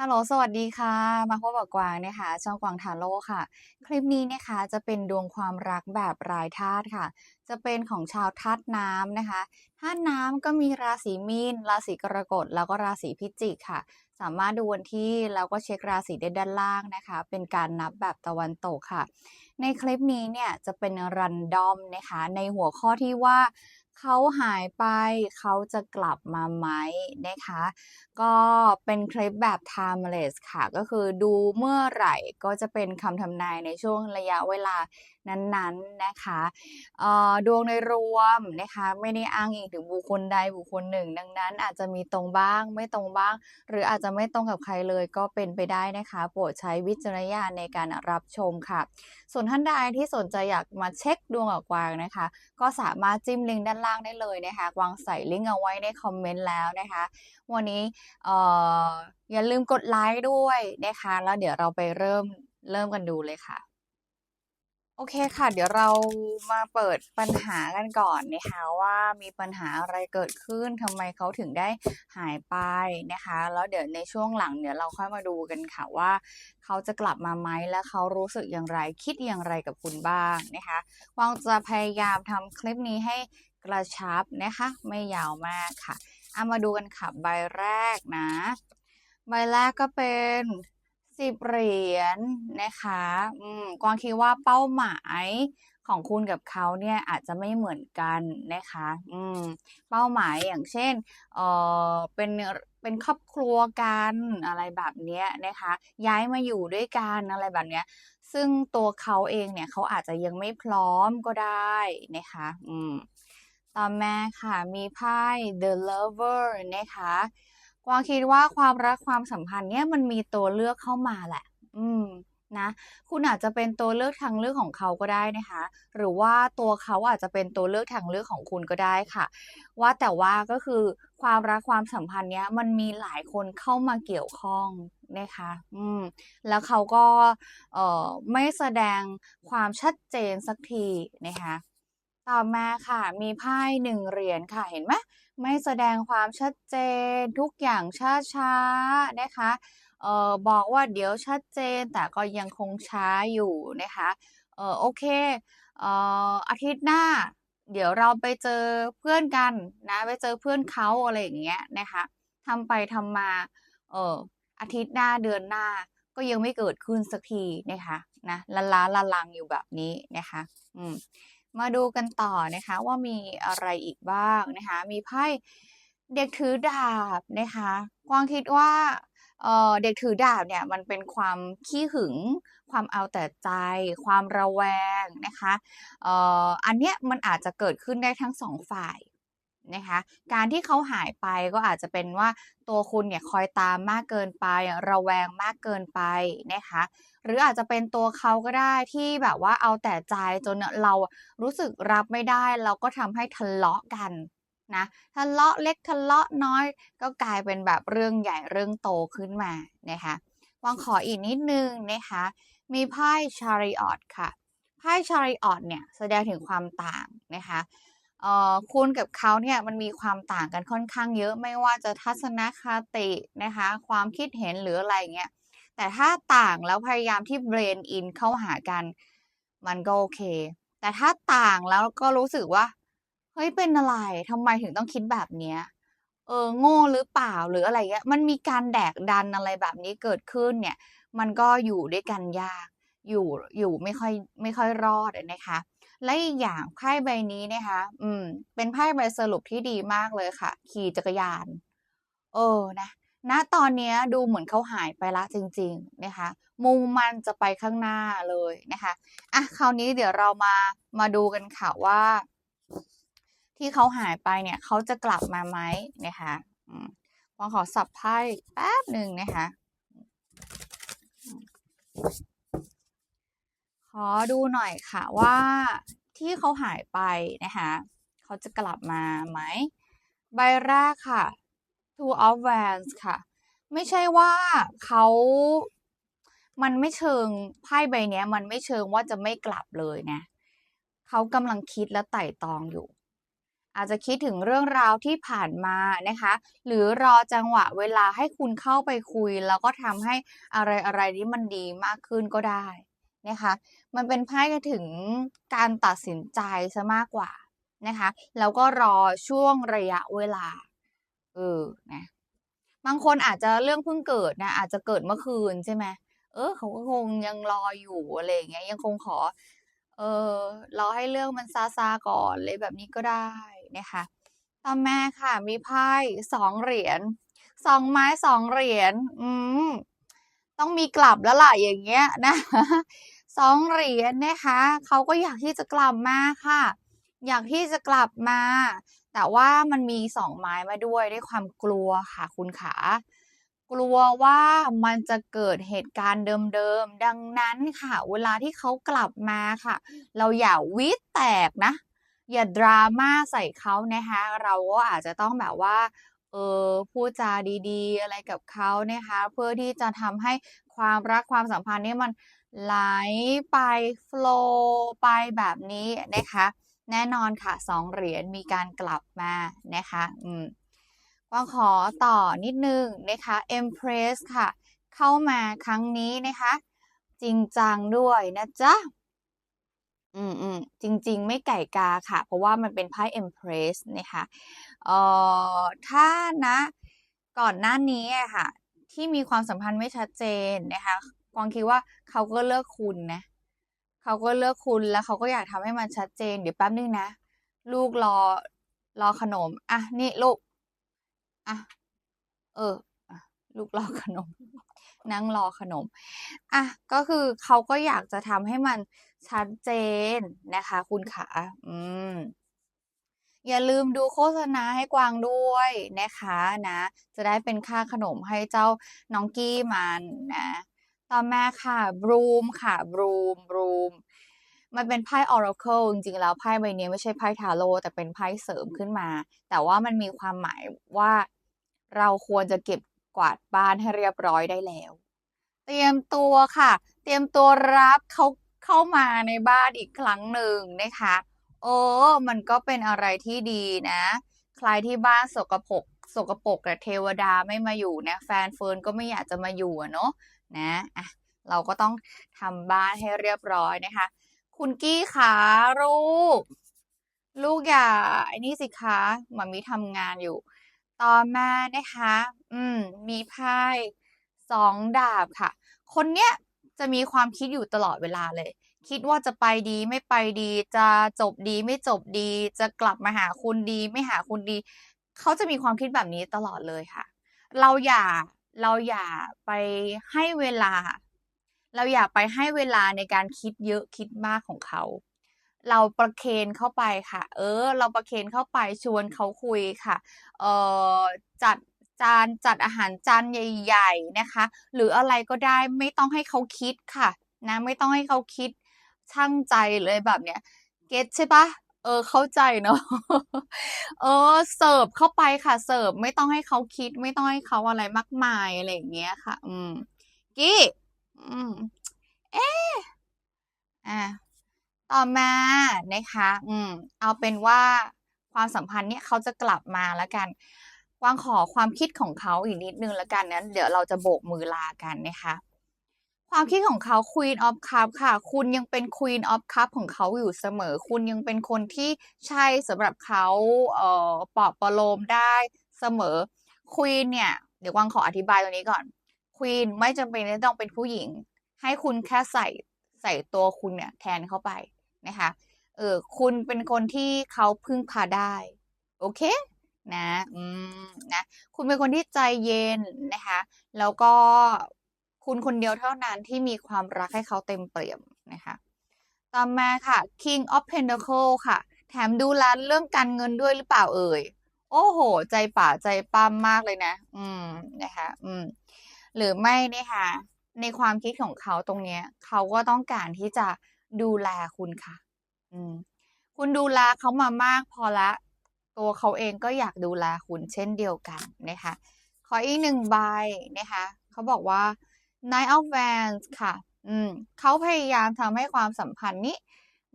ฮัลโหล สวัสดีค่ะ มาพบกับกวางนะคะ ช่องกวางทาโร่ค่ะ คลิปนี้นะคะจะเป็นดวงความรักแบบรายธาตุค่ะ จะเป็นของชาวธาตุน้ำนะคะธาตุน้ำก็มีราศีมีน ราศีกรกฎ แล้วก็ราศีพิจิกค่ะ สามารถดูวันที่แล้วก็เช็คราศีได้ด้านล่างนะคะ เป็นการนับแบบตะวันตกค่ะ ในคลิปนี้เนี่ยจะเป็นรันดอมนะคะ ในหัวข้อที่ว่า เขาหายไปเขาจะกลับมาไหมนะคะ ก็เป็นคลิปแบบ timeless ค่ะ ก็คือดูเมื่อไหร่ก็จะเป็นคำทำนายในช่วงระยะเวลา นั้นๆนะคะดวงโดยรวมนะคะไม่ได้อ้างอิงถึงบุคคลใดบุคคลหนึ่ง ดังนั้นอาจจะมีตรงบ้างไม่ตรงบ้าง หรืออาจจะไม่ตรงกับใครเลยก็เป็นไปได้นะคะโปรดใช้วิจารณญาณในการรับชมค่ะ ส่วนท่านใดที่สนใจอยากมาเช็คดวงกับกวางนะคะ ก็สามารถจิ้มลิงก์ด้านล่างได้เลยนะคะกวางใส่ลิงก์เอาไว้ในคอมเมนต์แล้วนะคะ วันนี้ออย่าลืมกดไลค์ด้วยนะคะ แล้วเดี๋ยวเราไปเริ่มเริ่มกันดูเลยค่ะ โอเคค่ะ เดี๋ยวเรามาเปิดปัญหากันก่อนนะคะว่ามีปัญหาอะไรเกิดขึ้นทำไมเขาถึงได้หายไปนะคะ แล้วเดี๋ยวในช่วงหลังเดี๋ยวเราค่อยมาดูกันค่ะว่าเขาจะกลับมาไหมและเขารู้สึกอย่างไรคิดอย่างไรกับคุณบ้างนะคะวางจะพยายามทำคลิปนี้ให้กระชับนะคะ ไม่ยาวมากค่ะเอามาดูกันค่ะใบแรกนะ ใบแรกก็เป็น สิบเหรียญนะคะอืมกวางคิดว่าเป้าหมายของคุณกับเขาเนี่ยอาจจะไม่เหมือนกันนะคะ อืม เป้าหมายอย่างเช่น เออเป็นเป็นครอบครัวกันอะไรแบบเนี้ยนะคะ ย้ายมาอยู่ด้วยกันอะไรแบบเนี้ยซึ่งตัวเขาเองเนี่ยเขาอาจจะยังไม่พร้อมก็ได้นะคะ อืม ต่อมาค่ะมีไพ่ The Lover นะคะ วางคิดว่าความรักความสัมพันธ์เนี่ยมันมีตัวเลือกเข้ามาแหละ อืมนะคุณอาจจะเป็นตัวเลือกทางเลือกของเขาก็ได้นะคะ หรือว่าตัวเขาอาจจะเป็นตัวเลือกทางเลือกของคุณก็ได้ค่ะ ว่าแต่ว่าก็คือความรักความสัมพันธ์เนี้ยมันมีหลายคนเข้ามาเกี่ยวข้องนะคะ อืม แล้วเขาก็เอ่อไม่แสดงความชัดเจนสักทีนะคะ ต่อมาค่ะมีไพ่หนึ่งเหรียญค่ะเห็นไหมไม่แสดงความชัดเจนทุกอย่างช้าๆนะคะเอ่อบอกว่าเดี๋ยวชัดเจนแต่ก็ยังคงช้าอยู่นะคะเออโอเคเอ่ออาทิตย์หน้า เดี๋ยวเราไปเจอเพื่อนกันนะไปเจอเพื่อนเขาอะไรอย่างเงี้ยนะคะทำไปทำมาเอออาทิตย์หน้าเดือนหน้าก็ยังไม่เกิดขึ้นสักทีนะคะนะละล้าละลังอยู่แบบนี้นะคะ อืม มาดูกันต่อนะคะว่ามีอะไรอีกบ้างนะคะ มีไพ่เด็กถือดาบนะคะกวางคิดว่าเเด็กถือดาบเนี่ยมันเป็นความขี้หึง ความเอาแต่ใจ ความระแวงนะคะอ,อ,อันเนี้ยมันอาจจะเกิดขึ้นได้ทั้งสองฝ่าย นะคะ การที่เขาหายไปก็อาจจะเป็นว่าตัวคุณเนี่ยคอยตามมากเกินไประแวงมากเกินไปนะคะ หรืออาจจะเป็นตัวเขาก็ได้ที่แบบว่าเอาแต่ใจจนเรารู้สึกรับไม่ได้ เราก็ทำให้ทะเลาะกันนะทะเลาะเล็กทะเลาะน้อย ก็กลายเป็นแบบเรื่องใหญ่เรื่องโตขึ้นมานะคะวางขออีกนิดนึงนะคะ มีไพ่ชาริออตค่ะไพ่ชาริออตเนี่ยแสดงถึงความต่างนะคะ คุณกับเขาเนี่ยมันมีความต่างกันค่อนข้างเยอะไม่ว่าจะทัศนคตินะคะ ความคิดเห็นหรืออะไรเงี้ยแต่ถ้าต่างแล้วพยายามที่เบรนอินเข้าหากัน มันก็โอเค แต่ถ้าต่างแล้วก็รู้สึกว่าเฮ้ยเป็นอะไรทำไมถึงต้องคิดแบบเนี้ยเออโง่หรือเปล่าหรืออะไรเงี้ยมันมีการแดกดันอะไรแบบนี้เกิดขึ้นเนี่ย มันก็อยู่ด้วยกันยาก อยู่อยู่ไม่ค่อยไม่ค่อยรอดนะคะ และอีกอย่างไพ่ใบนี้นะคะ อืม เป็นไพ่ใบสรุปที่ดีมากเลยค่ะ ขี่จักรยาน เออนะณตอนนี้ดูเหมือนเขาหายไปละจริง ๆ นะคะ มุ่งมันจะไปข้างหน้าเลยนะคะอะคราวนี้เดี๋ยวเรามามาดูกันค่ะว่า ที่เขาหายไปเนี่ยเขาจะกลับมาไหมนะคะอืมวางขอสับไพ่แป๊บหนึ่งนะคะ อืมขอดูหน่อยค่ะว่าที่เขาหายไปนะคะเขาจะกลับมาไหม ใบแรกค่ะ two of wands ค่ะ ไม่ใช่ว่าเขามันไม่เชิงไพ่ใบนี้มันไม่เชิงว่าจะไม่กลับเลยนะเขากำลังคิดและไต่ตองอยู่ อาจจะคิดถึงเรื่องราวที่ผ่านมานะคะ หรือรอจังหวะเวลาให้คุณเข้าไปคุย แล้วก็ทำให้อะไรอะไรนี้มันดีมากขึ้นก็ได้ นะคะ มันเป็นไพ่ถึงการตัดสินใจซะมากกว่านะคะ แล้วก็รอช่วงระยะเวลา เออ นะ บางคนอาจจะเรื่องเพิ่งเกิดนะ อาจจะเกิดเมื่อคืนใช่ไหม เออ เขาก็คงยังรออยู่อะไรอย่างเงี้ย ยังคงขอ เออ รอให้เรื่องมันซาซาก่อนเลยแบบนี้ก็ได้นะคะ ต่อมาค่ะ มีไพ่สองเหรียญสองไม้สองเหรียญ อืม ต้องมีกลับแล้วล่ะอย่างเงี้ยนะสองเหรียญนะคะเขาก็อยากที่จะกลับมาค่ะ อยากที่จะกลับมา แต่ว่ามันมีสองไม้มาด้วยด้วยความกลัวค่ะคุณขากลัวว่ามันจะเกิดเหตุการณ์เดิมๆ ดังนั้นค่ะ เวลาที่เขากลับมาค่ะ เราอย่าวิตแตกนะ อย่าดราม่าใส่เขานะคะ เราก็อาจจะต้องแบบว่า เออพูดจาดีๆ อะไรกับเขานะคะ เพื่อที่จะทำให้ความรักความสัมพันธ์นี้มันไหลไปโฟล์ไปแบบนี้นะคะ แน่นอนค่ะสองเหรียญมีการกลับมานะคะอืมก็ขอต่อนิดนึงนะคะ Empress ค่ะ เข้ามาครั้งนี้นะคะ จริงจังด้วยนะจ๊ะอืมอืมจริง ๆ ไม่ไก่กาค่ะ เพราะว่ามันเป็นไพ่ Empress นะคะ เอ่อถ้านะก่อนหน้านี้ค่ะ ที่มีความสัมพันธ์ไม่ชัดเจนนะคะกวางคิดว่าเขาก็เลิกคุณนะเขาก็เลิกคุณแล้วเขาก็อยากทำให้มันชัดเจน เดี๋ยวแป๊บนึงนะ ลูกรอรอขนม อะ นี่ลูก อะ เออลูกรอขนม นั่งรอขนม อะ ก็คือเขาก็อยากจะทำให้มันชัดเจนนะคะ คุณขา อืม อย่าลืมดูโฆษณาให้กวางด้วยนะคะนะ จะได้เป็นค่าขนมให้เจ้าน้องกี้มันนะ ต่อมาค่ะบรูมค่ะบรูมบรูมมันเป็นไพ่ Oracle จริงๆ แล้วไพ่ใบนี้ไม่ใช่ไพ่ทาโร่แต่เป็นไพ่เสริมขึ้นมา แต่ว่ามันมีความหมายว่าเราควรจะเก็บกวาดบ้านให้เรียบร้อยได้แล้ว เตรียมตัวค่ะ เตรียมตัวรับเขาเข้ามาในบ้านอีกครั้งหนึ่งนะคะ โอ้มันก็เป็นอะไรที่ดีนะ ใครที่บ้านสกปรกสกปรกแต่เทวดาไม่มาอยู่นะแฟนเฟิร์นก็ไม่อยากจะมาอยู่อะเนาะนะอะเราก็ต้องทำบ้านให้เรียบร้อยนะคะ คุณกี้ขาลูก ลูกอย่าไอ้นี่สิคะหมามีทำงานอยู่ ต่อมานะคะ อืม มีไพ่สองดาบค่ะ คนเนี้ย จะมีความคิดอยู่ตลอดเวลาเลย คิดว่าจะไปดีไม่ไปดี จะจบดีไม่จบดี จะกลับมาหาคุณดี ไม่หาคุณดี เขาจะมีความคิดแบบนี้ตลอดเลยค่ะ เราอย่าเราอย่าไปให้เวลา เราอย่าไปให้เวลาในการคิดเยอะคิดมากของเขาเราประเคนเข้าไปค่ะ เออ เราประเคนเข้าไปชวนเขาคุยค่ะ เออจัด จานจัดอาหารจานใหญ่ ๆนะคะ หรืออะไรก็ได้ไม่ต้องให้เขาคิดค่ะนะไม่ต้องให้เขาคิดช่างใจเลยแบบเนี้ยเก็ตใช่ปะเออเข้าใจเนาะเออเสิร์ฟเข้าไปค่ะเสิร์ฟไม่ต้องให้เขาคิด ไม่ต้องให้เขาอะไรมากมายอะไรอย่างเงี้ยค่ะ อืมกี้อืมเอ๊ะอะต่อมานะคะ อืม เอาเป็นว่าความสัมพันธ์เนี่ยเขาจะกลับมาแล้วกัน กวางขอความคิดของเขาอีกนิดนึงแล้วกันนั้นเดี๋ยวเราจะโบกมือลากันนะคะ ความคิดของเขา Queen of Cup ค่ะ คุณยังเป็น Queen of Cup ของเขาอยู่เสมอ คุณยังเป็นคนที่ใช่สำหรับเขาเอ่อปลอบประโลมได้เสมอ Queen เนี่ยเดี๋ยวกวางขออธิบายตรงนี้ก่อน Queen ไม่จำเป็นที่ต้องเป็นผู้หญิง ให้คุณแค่ใส่ใส่ตัวคุณเนี่ยแทนเข้าไปนะคะเออคุณเป็นคนที่เขาพึ่งพาได้ โอเค นะอืมนะคุณเป็นคนที่ใจเย็นนะคะ แล้วก็คุณคนเดียวเท่านั้นที่มีความรักให้เขาเต็มเปี่ยมนะคะต่อมาค่ะ King of Pentacle ค่ะ แถมดูแลเรื่องการเงินด้วยหรือเปล่าเอ่ย โอ้โห ใจป่าใจปั้มมากเลยนะ อืมนะคะ อืม หรือไม่นะคะในความคิดของเขาตรงเนี้ย เขาก็ต้องการที่จะดูแลคุณค่ะ อืม คุณดูแลเขามามากพอละ ตัวเขาเองก็อยากดูแลคุณเช่นเดียวกันนะคะ ขออีกหนึ่งใบนะคะเขาบอกว่า Nine of Wands ค่ะ อืมเขาพยายามทำให้ความสัมพันธ์นี้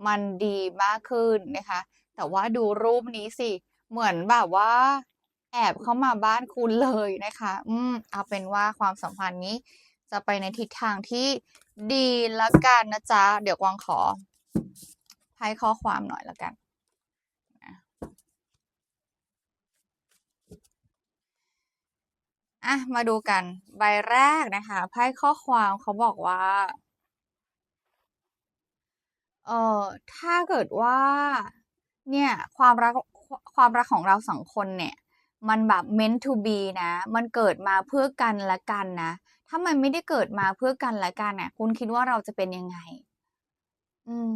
มันดีมากขึ้นนะคะ แต่ว่าดูรูปนี้สิ เหมือนแบบว่า แอบเข้ามาบ้านคุณเลยนะคะ อืม เอาเป็นว่าความสัมพันธ์นี้ จะไปในทิศทางที่ดีล้วกันนะจ๊ะ เดี๋ยวกวางขอไพ่ข้อความหน่อยแล้วกันนะ อะมาดูกันใบแรกนะคะไพ่ข้อความเขาบอกว่า เอ่อถ้าเกิดว่า เนี่ย ความรักความรักของเรา2คนเนี่ย มันแบบ meant to be นะ มันเกิดมาเพื่อกันและกันนะ ถ้ามันไม่ได้เกิดมาเพื่อกันและกันน่ะ คุณคิดว่าเราจะเป็นยังไง?อืม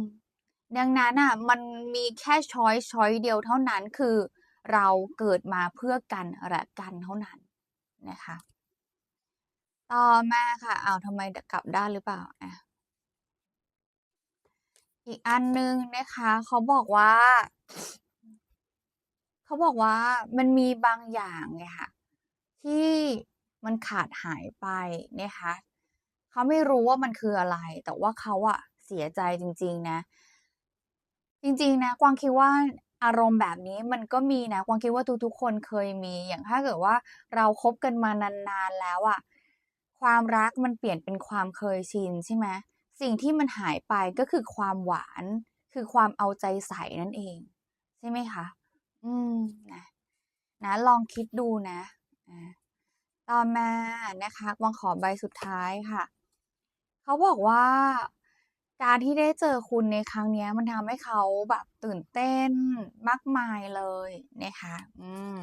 ดังนั้นน่ะ มันมีแค่ช้อยช้อยเดียวเท่านั้นคือ เราเกิดมาเพื่อกันและกันเท่านั้น นะคะ ต่อมาค่ะเอ้าทำไมกลับด้านหรือเปล่า?อะอีกอันหนึ่งนะคะ เขาบอกว่า เขาบอกว่ามันมีบางอย่างเนี่ยค่ะที่มันขาดหายไปนะคะเขาไม่รู้ว่ามันคืออะไร แต่ว่าเขาอะเสียใจจริง ๆ นะ จริง ๆ นะ กวางคิดว่า อารมณ์แบบนี้มันก็มีนะกวางคิดว่าทุกๆคนเคยมี อย่างถ้าเกิดว่าเราคบกันมานานๆแล้วอะความรักมันเปลี่ยนเป็นความเคยชินใช่ไหมสิ่งที่มันหายไปก็คือความหวาน คือความเอาใจใส่นั่นเอง ใช่ไหมคะ?อืมนะนะลองคิดดูนะต่อมานะคะวางขอใบสุดท้ายค่ะ เขาบอกว่า การที่ได้เจอคุณในครั้งนี้มันทำให้เขาแบบตื่นเต้นมากมายเลยนะคะ อืม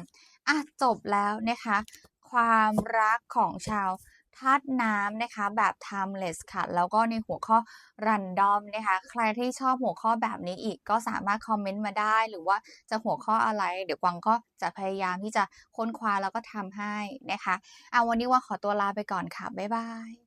อะจบแล้วนะคะ ความรักของชาวธาตุน้ำนะคะ แบบ timeless ค่ะ แล้วก็ในหัวข้อ random นะคะ ใครที่ชอบหัวข้อแบบนี้อีกก็สามารถคอมเมนต์มาได้ หรือว่าจะหัวข้ออะไร เดี๋ยวกวางก็จะพยายามที่จะค้นคว้าแล้วก็ทำให้นะคะ เอาวันนี้กวาขอตัวลาไปก่อนค่ะ บ๊ายบาย